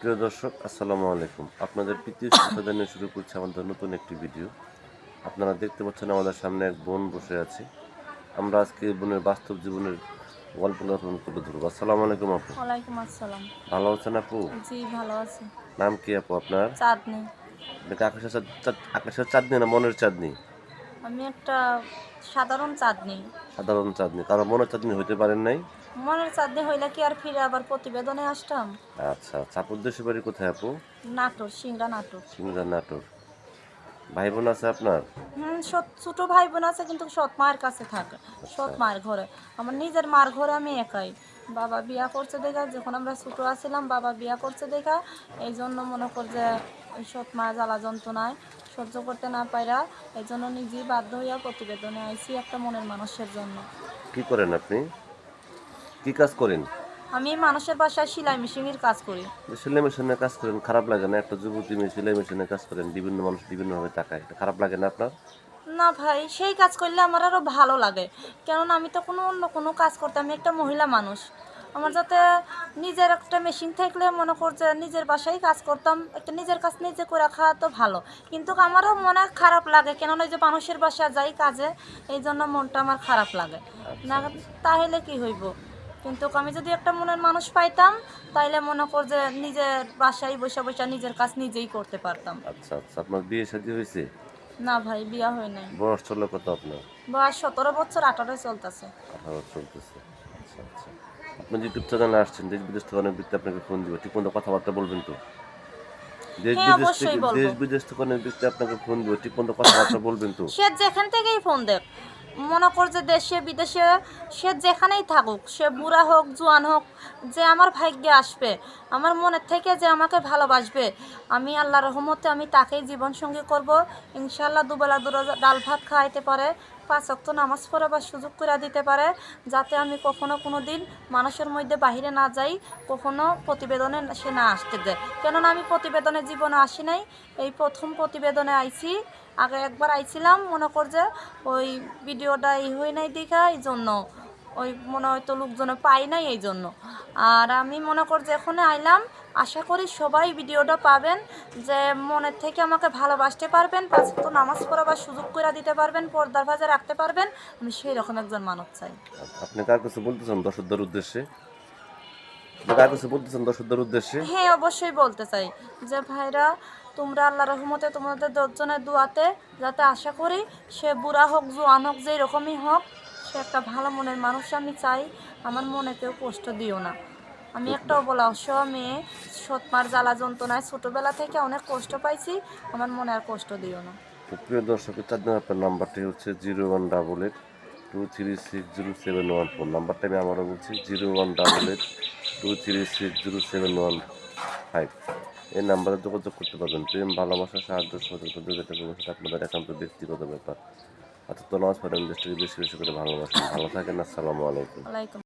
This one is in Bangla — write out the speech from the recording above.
প্রিয় দর্শক আসসালামু আলাইকুম। আপনাদের প্রীতি শ্রদ্ধা জানিয়ে শুরু করছে আমাদের নতুন একটি ভিডিও। আপনারা দেখতে পাচ্ছেন আমাদের সামনে এক বোন বসে আছে। আমরা আজকে বোনের বাস্তব জীবনের গল্পগুলো আপনাদের তুলে ধরবো। আসসালামু আলাইকুম আপু। ওয়ালাইকুম আসসালাম। ভালো আছেন আপু? জি ভালো আছি। নাম কি আপু আপনার? চাঁদনি। এটা আকাশের চাঁদ- আকাশের চাঁদনি না মনের চাঁদনি? আমি একটা সাধারণ চাঁদনি। সাধারণ চাঁদনি। কারণ মনের চাঁদনি হইতে পারেন নাই। মনের চাঁদনি হইলে কি আর ফিরে আবার প্রতিবেদনে আসতাম? আচ্ছা দেশের বাড়ি কোথায় আপু? নাটোর সিংড়া নাটোর। সিংহা নাটোর। ভাই বোন আছে আপনার? হুম সৎ- ছোট ভাই বোন আছে কিন্তু সৎ মায়ের কাছে থাকে। সৎ মায়ের ঘরে। আমার নিজের মার ঘরে আমি একাই। বাবা বিয়া করছে দেখা যখন আমরা ছোট আছিলাম বাবা বিয়া করছে দেখা। এই জন্য মনে কর যে ওই সৎ মায়ের জ্বালা যন্ত্রণায় সহ্য করতে না পাইরা এই জন্য নিজেই বাধ্য হইয়া প্রতিবেদনে আইছি একটা মনের মানুষের জন্য। কি করেন আপনি? কি কাজ করেন? আমি মানুষের বাসায় সেলাই মেশিনের কাজ করি। সেলাই মেশিনে কাজ করেন খারাপ লাগে না? একটা যুবতী মেয়ে সেলাই মেশিনে কাজ করেন বিভিন্ন মানুষ বিভিন্নভাবে তাকায়। এটা খারাপ লাগে না আপনার? না ভাই সেই কাজ করলে আমার আরও ভালো লাগে। কেননা আমি তো কোনো অন্য কোনো কাজ করতে আমি একটা মহিলা মানুষ। আমার যাতে নিজের একটা মেশিন থাকলে মনে কর যে নিজের বাসায় কাজ করতাম একটা নিজের কাজ নিজে করে খাওয়া তো ভালো। কিন্তু আমারও মনে খারাপ লাগে কেননা যে মানুষের বাসায় যাই কাজে এই জন্য মনটা আমার খারাপ লাগে। না তাহলে কি হইব? কিন্তু আমি যদি একটা মনের মানুষ পাইতাম তাইলে মনে কর যে নিজের বাসায় বসে বসে নিজের কাজ নিজেই করতে পারতাম। আচ্ছা আচ্ছা। আপনার বিয়ে শাদী হয়েছে? না ভাই বিয়া হয় নাই। বয়স চলল কত আপনার? বয়স সতেরো বছর আঠারো চলতেছে। আঠারো চলতেছে। আচ্ছা আচ্ছা। আপনি ইউটিউব চ্যানেলে আসছেন দেশ বিদেশ থেকে অনেক ব্যক্তি আপনাকে ফোন দিবে। ঠিক মতো কথাবার্তা বলবেন তো? দেশ হ্যাঁ, বিদেশ থেকে দেশ বিদেশ থেকে অনেক ব্যক্তি আপনাকে ফোন দিবে। ঠিক মতো কথাবার্তা বলবেন তো? সে যেখান থেকেই ফোন দেখ। মনে কর যে দেশে, বিদেশে সে যেখানেই থাকুক, সে বুড়া হোক, জোয়ান হোক, যে আমার ভাগ্যে আসবে, আমার মনের থেকে যে আমাকে ভালোবাসবে, আমি আল্লাহ রহমতে আমি তাকেই জীবনসঙ্গী করব। ইনশাল্লাহ দুবেলা দুটো ডাল ভাত খাওয়াইতে পারে। পাঁচ অক্ত নামাজ পড়াবার সুযোগ করে দিতে পারে, যাতে আমি কখনো কোনো দিন মানুষের মধ্যে বাহিরে না যাই, কখনো প্রতিবেদনে সে না আসতে দেয়। কেননা আমি প্রতিবেদনে জীবনে আসি নাই। এই প্রথম প্রতিবেদনে আইছি, আগে একবার আইছিলাম, মনে কর যে ওই ভিডিওটা এই হই নাই দেখা, এই জন্য ওই মনে হয়তো লোকজনে পাই নাই এই জন্য। আর আমি মনে কর যে এখন আইলাম আশা করি সবাই ভিডিওটা পাবেন যে মনের থেকে আমাকে ভালোবাসতে পারবেন পাঁচ তো নামাজ পড়াবার সুযোগ করে দিতে পারবেন পর্দার ভাজে রাখতে পারবেন আমি সেই রকম একজন মানব চাই। আপনি কার কাছে বলতেছেন দর্শকদের উদ্দেশ্যে? কার কাছে বলতেছেন দর্শকদের উদ্দেশ্যে? হ্যাঁ অবশ্যই বলতে চাই যে ভাইরা তোমরা আল্লাহ রহমতে তোমাদের দশজনের দোয়াতে যাতে আশা করি সে বুড়া হোক জোয়ান হোক যেই রকমই হোক সে একটা ভালো মনের মানুষ আমি চাই। আমার মনে কেউ কষ্ট দিও না। আমি একটা বলা অসহ মেয়ে সৎমার জ্বালা যন্ত্রণায় ছোটোবেলা থেকে অনেক কষ্ট পাইছি আমার মনে আর কষ্ট দিও না। প্রিয় দর্শকের চার দিন আপনার নাম্বারটি হচ্ছে zero one double eight two three six zero seven one four. নাম্বারটা আমি আবারও বলছি zero one double eight two three six zero seven one five. এই নাম্বারে যোগাযোগ করতে পারবেন। প্রেম ভালোবাসা সাহায্য সহযোগিতা যোগাযোগ করবেন সেটা আপনাদের একান্ত ব্যক্তিগত ব্যাপার। অর্থাৎ নামাজ পড়েন দেশটাকে বেশি বেশি করে ভালোবাসেন। ভালো থাকেন আসসালামু আলাইকুম।